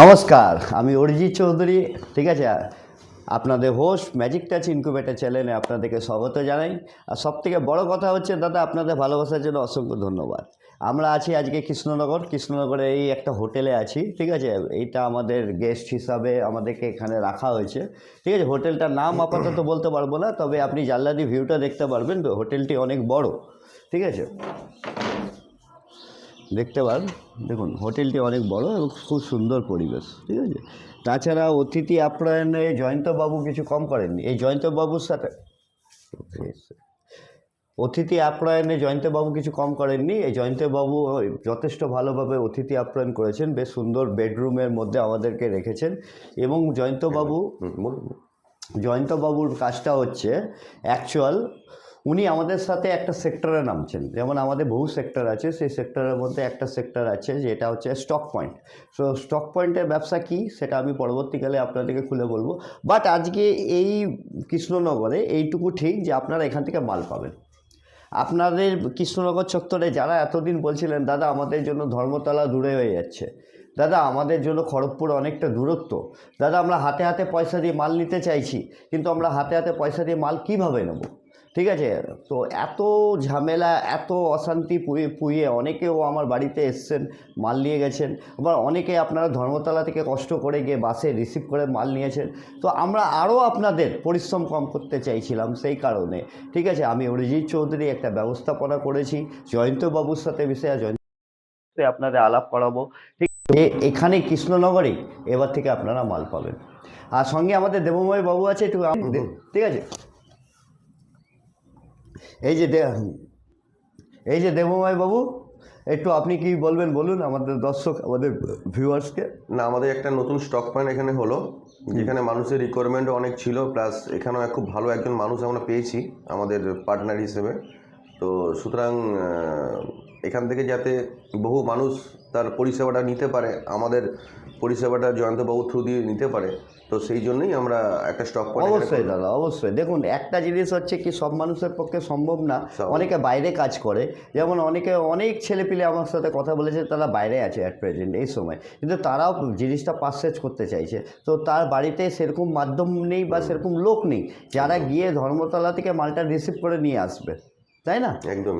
নমস্কার, আমি অরিজিৎ চৌধুরী, ঠিক আছে? আপনাদের হোস্ট ম্যাজিক টাচ ইনকিউবেটার চ্যানেলে আপনাদেরকে স্বাগত জানাই। আর সব থেকে বড়ো কথা হচ্ছে, দাদা, আপনাদের ভালোবাসার জন্য অসংখ্য ধন্যবাদ। আমরা আছি আজকে কৃষ্ণনগর, কৃষ্ণনগরে এই একটা হোটেলে আছি, ঠিক আছে? এইটা আমাদের গেস্ট হিসাবে আমাদেরকে এখানে রাখা হয়েছে। ঠিক আছে হোটেলটার নাম আপাতত বলতে পারব না, তবে আপনি জানলা দিয়ে ভিউটা দেখতে পারবেন তো হোটেলটি অনেক বড়, ঠিক আছে? দেখতে পান। দেখুন হোটেলটি অনেক বড় এবং খুব সুন্দর পরিবেশ ঠিক আছে? তাছাড়া অতিথি আপ্যায়নে জয়ন্তবাবু কিছু কম করেননি। এই জয়ন্তবাবুর সাথে অতিথি আপ্যায়নে জয়ন্তবাবু কিছু কম করেননি। এই জয়ন্তবাবু যথেষ্ট ভালোভাবে অতিথি আপ্যায়ন করেছেন। বেশ সুন্দর বেডরুমের মধ্যে আমাদেরকে রেখেছেন এবং জয়ন্তবাবু জয়ন্তবাবুর কাজটা হচ্ছে অ্যাকচুয়াল উনি আমাদের সাথে একটা সেক্টরে নামছেন। যেমন আমাদের বহু সেক্টর আছে, সেই সেক্টরের মধ্যে একটা সেক্টর আছে যেটা হচ্ছে স্টক পয়েন্ট সো স্টক পয়েন্টের ব্যবসা কী সেটা আমি পরবর্তীকালে আপনাদেরকে খুলে বলব। বাট আজকে এই কৃষ্ণনগরে এইটুকু ঠিক যে আপনারা এখান থেকে মাল পাবেন। আপনাদের কৃষ্ণনগর চত্বরে যারা এতদিন বলছিলেন, দাদা, আমাদের জন্য ধর্মতলা দূরে হয়ে যাচ্ছে। দাদা, আমাদের জন্য খড়গপুর অনেকটা দূরত্ব। দাদা, আমরা হাতে হাতে পয়সা দিয়ে মাল নিতে চাইছি, কিন্তু আমরা হাতে হাতে পয়সা দিয়ে মাল কীভাবে নেব? ঠিক আছে? তো এত ঝামেলা এত অশান্তি পুয়ে পুয়ে অনেকেও আমার বাড়িতে এসছেন মাল নিয়ে গেছেন। আবার অনেকে আপনারা ধর্মতলা থেকে কষ্ট করে গিয়ে বাসে রিসিভ করে মাল নিয়েছেন। তো আমরা আরও আপনাদের পরিশ্রম কম করতে চাইছিলাম সেই কারণে। ঠিক আছে? আমি অরিজিৎ চৌধুরী একটা ব্যবস্থাপনা করেছি জয়ন্তবাবুর সাথে বিষয়ে জয়ন্ত আপনাদের আলাপ করাবো। ঠিক এখানে কৃষ্ণনগরে এবার থেকে আপনারা মাল পাবেন। আর সঙ্গে আমাদের দেবময় বাবু আছে একটু ঠিক আছে? এই যে এই যে দেবময় বাবু একটু আপনি কি বলবেন বলুন আমাদের দর্শক আমাদের ভিউয়ার্সকে না আমাদের একটা নতুন স্টক পয়েন্ট এখানে হলো যেখানে মানুষের রিকোয়ারমেন্ট অনেক ছিল প্লাস এখানেও খুব ভালো একজন মানুষ আমরা পেয়েছি আমাদের পার্টনার হিসেবে। তো সুতরাং এখান থেকে যাতে বহু মানুষ তার পরিষেবাটা নিতে পারে আমাদের পরিষেবাটা জয়ন্তবাবু থ্রু দিয়ে নিতে পারে তো সেই জন্যই আমরা একটা স্টক অবশ্যই দাদা অবশ্যই। দেখুন একটা জিনিস হচ্ছে কি সব মানুষের পক্ষে সম্ভব না। অনেকে বাইরে কাজ করে। যেমন অনেকে অনেক ছেলেপিলে আমার সাথে কথা বলেছে তারা বাইরে আছে অ্যাট প্রেজেন্ট এই সময়। কিন্তু তারাও জিনিসটা পারচেজ করতে চাইছে। তো তার বাড়িতে সেরকম মাধ্যম নেই বা সেরকম লোক নেই। যারা গিয়ে ধর্মতলা থেকে মালটা রিসিভ করে নিয়ে আসবে। তাই না?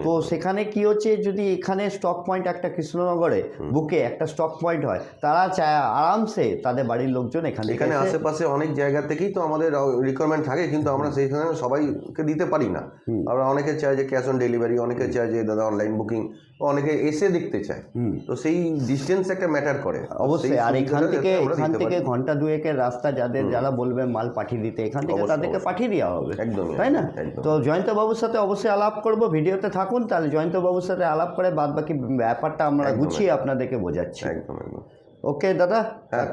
তো সেখানে কি হচ্ছে যদি এখানে স্টক পয়েন্ট একটা কৃষ্ণনগরে বুকে একটা স্টক পয়েন্ট হয় তারা চায় আরামসে তাদের বাড়ির লোকজন এখানে এখানে আশেপাশে অনেক জায়গা থেকেই তো আমাদের রিকোয়ারমেন্ট থাকে কিন্তু আমরা সেইখানে সবাইকে দিতে পারি না। আমরা অনেকে চাই যে ক্যাশ অন ডেলিভারি অনেকে চায় যে দাদা অনলাইন বুকিং অনেকে এসে দেখতে চায়। তো সেই ডিস্টেন্স একটা ম্যাটার করে। অবশ্যই আর এখান থেকে এখান থেকে ঘণ্টা দুয়েকের রাস্তা যাদের যারা বলবে মাল পাঠিয়ে দিতে এখান থেকে তাদেরকে পাঠিয়ে দেওয়া হবে। একদম তাই না? তো জয়ন্ত বাবুর সাথে অবশ্যই আলাপ করব ভিডিওতে থাকুন তাহলে জয়ন্ত বাবুর সাথে আলাপ করে বাদ বাকি ব্যাপারটা আমরা গুছিয়ে আপনাদেরকে বোঝাচ্ছি। একদম একদম। ওকে দাদা? হ্যাঁ।